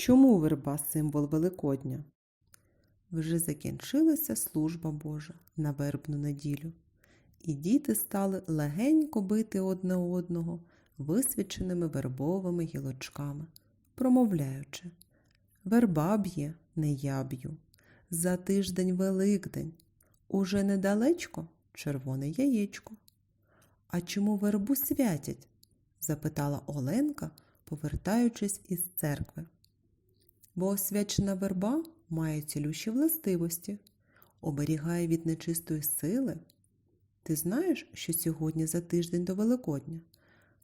Чому верба символ Великодня? Вже закінчилася служба Божа на вербну неділю, і діти стали легенько бити одне одного висвіченими вербовими гілочками, промовляючи Верба б'є, не я б'ю. За тиждень Великдень. Уже недалечко червоне яєчко. А чому вербу святять? запитала Оленка, повертаючись із церкви. Бо освячена верба має цілющі властивості, оберігає від нечистої сили. Ти знаєш, що сьогодні за тиждень до Великодня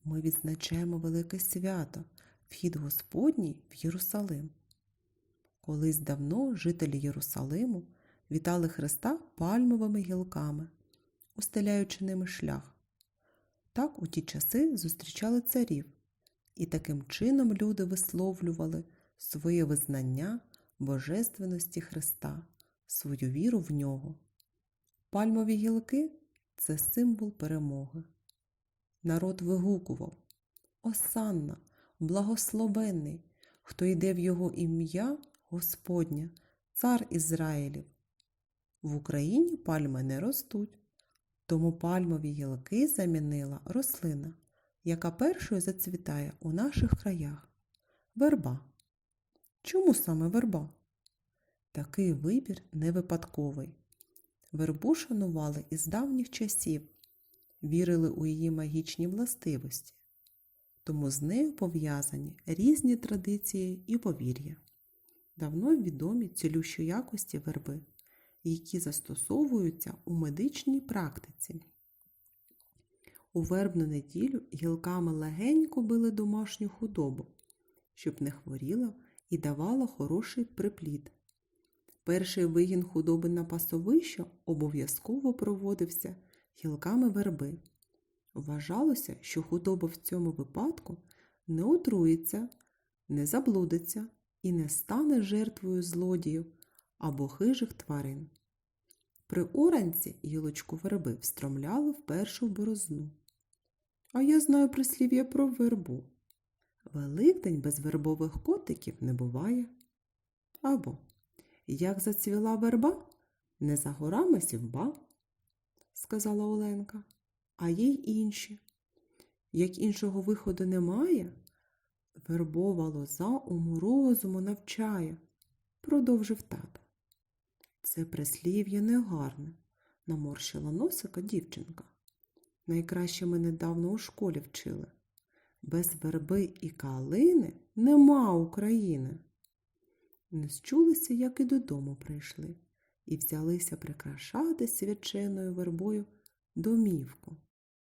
ми відзначаємо велике свято, вхід Господній в Єрусалим. Колись давно жителі Єрусалиму вітали Христа пальмовими гілками, устеляючи ними шлях. Так у ті часи зустрічали царів, і таким чином люди висловлювали своє визнання божественності Христа, свою віру в нього. Пальмові гілки це символ перемоги. Народ вигукував Осанна, благословенний, хто йде в його ім'я Господня, цар Ізраїлів. В Україні пальми не ростуть, тому пальмові гілки замінила рослина, яка першою зацвітає у наших краях верба. Чому саме верба? Такий вибір не випадковий. Вербу шанували із давніх часів, вірили у її магічні властивості, тому з нею пов'язані різні традиції і повір'я. Давно відомі цілющі якості верби, які застосовуються у медичній практиці. У вербну неділю гілками легенько били домашню худобу, щоб не хворіла і давала хороший приплід. Перший вигін худоби на пасовище обов'язково проводився гілками верби. Вважалося, що худоба в цьому випадку не отруїться, не заблудиться і не стане жертвою злодіїв або хижих тварин. При оранці гілочку верби встромляли в першу борозну. А я знаю прислів'я про вербу. Великдень без вербових котиків не буває. Або як зацвіла верба, не за горами сівба, сказала Оленка, а є й інші. Як іншого виходу немає, вербова лоза уму розуму навчає, продовжив тато. Це прислів'я негарне, наморщила носика дівчинка. Найкраще ми недавно у школі вчили. Без верби і калини нема України. Не счулися, як і додому прийшли, і взялися прикрашати свяченою вербою домівку.